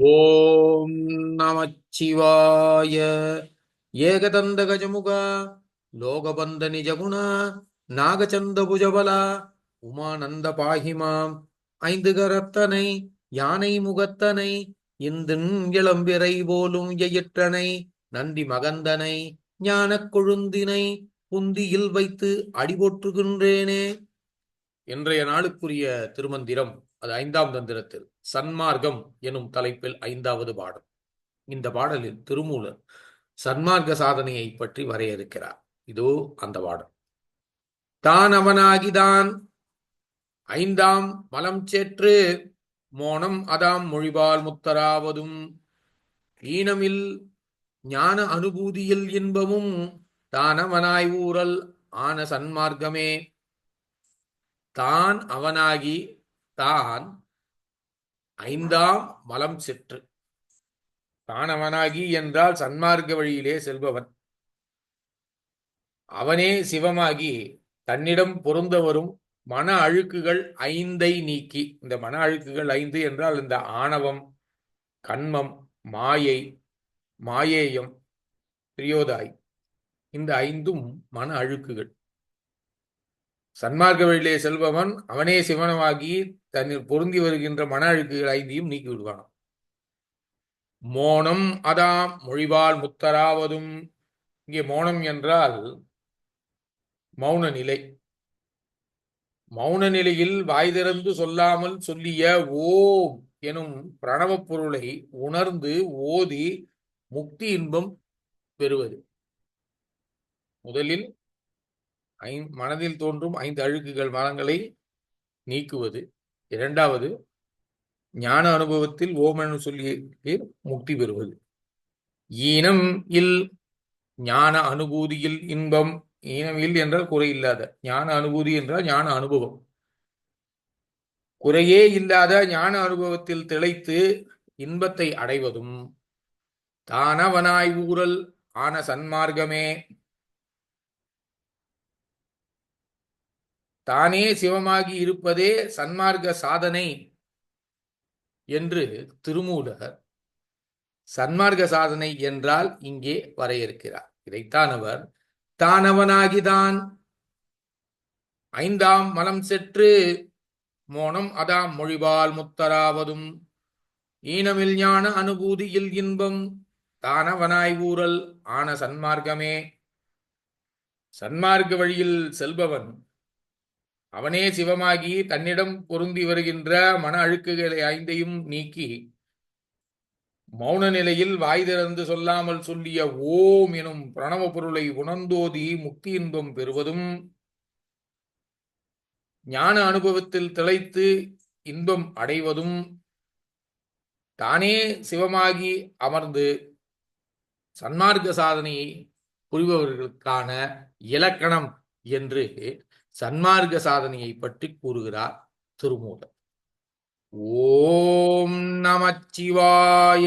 ஓம் நமச்சிவாய. ஏகதந்த கஜமுக லோகபந்த நிஜகுண நாகச்சந்த புஜபல உமானந்த பாகிமாம் ஐந்து கரத்தனை யானை முகத்தனை இந்தின் இளம்பிறை போலும் எயிற்றனை நந்தி மகந்தனை ஞானக் கொழுந்தினை புந்தியில் வைத்து அடிபொற்றுகின்றேனே. இன்றைய நாளுக்குரிய திருமந்திரம் அது ஐந்தாம் தந்திரத்தில் சன்மார்க்கம் எனும் தலைப்பில் ஐந்தாவது பாடல். இந்த பாடலில் திருமூலர் சன்மார்க்க சாதனையை பற்றி வரையறுக்கிறார். இதோ அந்த பாடல். தான் அவனாகிதான் ஐந்தாம் மலம் சேற்று மோனம் அதாம் மொழிபால் முத்தராவதும். ஈனமில் ஞான அனுபூதியில் இன்பமும் தானவனாய் ஊரல் ஆன சன்மார்க்கமே. தான் அவனாகி தான் ஐந்தாம் மலம் செற்று தான் அவனாகி என்றால் சன்மார்க்க வழியிலே செல்பவன். அவனே சிவமாகி தன்னிடம் பொருந்த வரும் மன அழுக்குகள் ஐந்தை நீக்கி. இந்த மன அழுக்குகள் ஐந்து என்றால் இந்த ஆணவம் கண்மம் மாயை மாயேயம் பிரியோதாய். இந்த ஐந்தும் மன அழுக்குகள். சன்மார்க்க வழியிலே செல்பவன் அவனே சிவனமாகி தன்னில் பொருந்தி வருகின்ற மன அழுக்குகள் ஐந்தையும் நீக்கி விடுவானாம். மோனம் அதாம் மொழிவால் முத்தராவதும். இங்கே மௌனம் என்றால் மௌன நிலை. மௌன நிலையில் வாய் திறந்து சொல்லாமல் சொல்லிய ஓம் எனும் பிரணவப் பொருளை உணர்ந்து ஓதி முக்தி இன்பம் பெறுவது. முதலில் ஐ மனதில் தோன்றும் ஐந்து அழுக்குகள் மனங்களை நீக்குவது. இரண்டாவது ஞான அனுபவத்தில் ஓமனு சொல்லி முக்தி பெறுவது. ஈனம் இல் ஞான அனுபூதியில் இன்பம் ஈனம் இல் என்றால் குறை இல்லாத ஞான அனுபூதி என்றால் ஞான அனுபவம். குறையே இல்லாத ஞான அனுபவத்தில் திளைத்து இன்பத்தை அடைவதும். தானவனாய் ஊரல் ஆன சன்மார்க்கமே தானே சிவமாகி இருப்பதே சன்மார்க்க சாதனை என்று திருமூலர் சன்மார்க்க சாதனை என்றால் இங்கே வரையறுக்கிறார். இதைத்தான் அவர் தானவனாகிதான் ஐந்தாம் மலம் செற்று மோனம் அதாம் மொழிவால் முத்தராவதும். ஈனமில் ஞான அனுபூதியில் இன்பம். தானவனாய் ஊரல் ஆன சன்மார்க்கமே. சன்மார்க்க வழியில் செல்பவன் அவனே சிவமாகி தன்னிடம் பொருந்தி வருகின்ற மன அழுக்குகளை ஐந்தையும் நீக்கி மௌன நிலையில் வாய் திறந்து சொல்லாமல் சொல்லிய ஓம் எனும் பிரணவ பொருளை உணர்ந்தோதி முக்தி இன்பம் பெறுவதும் ஞான அனுபவத்தில் திளைத்து இன்பம் அடைவதும் தானே சிவமாகி அமர்ந்து சன்மார்க்க சாதனையை புரிபவர்களுக்கான இலக்கணம் என்று சன்மார்க்க சாதனையை பற்றி கூறுகிறார் திருமூலர். ஓம் நமச்சிவாய.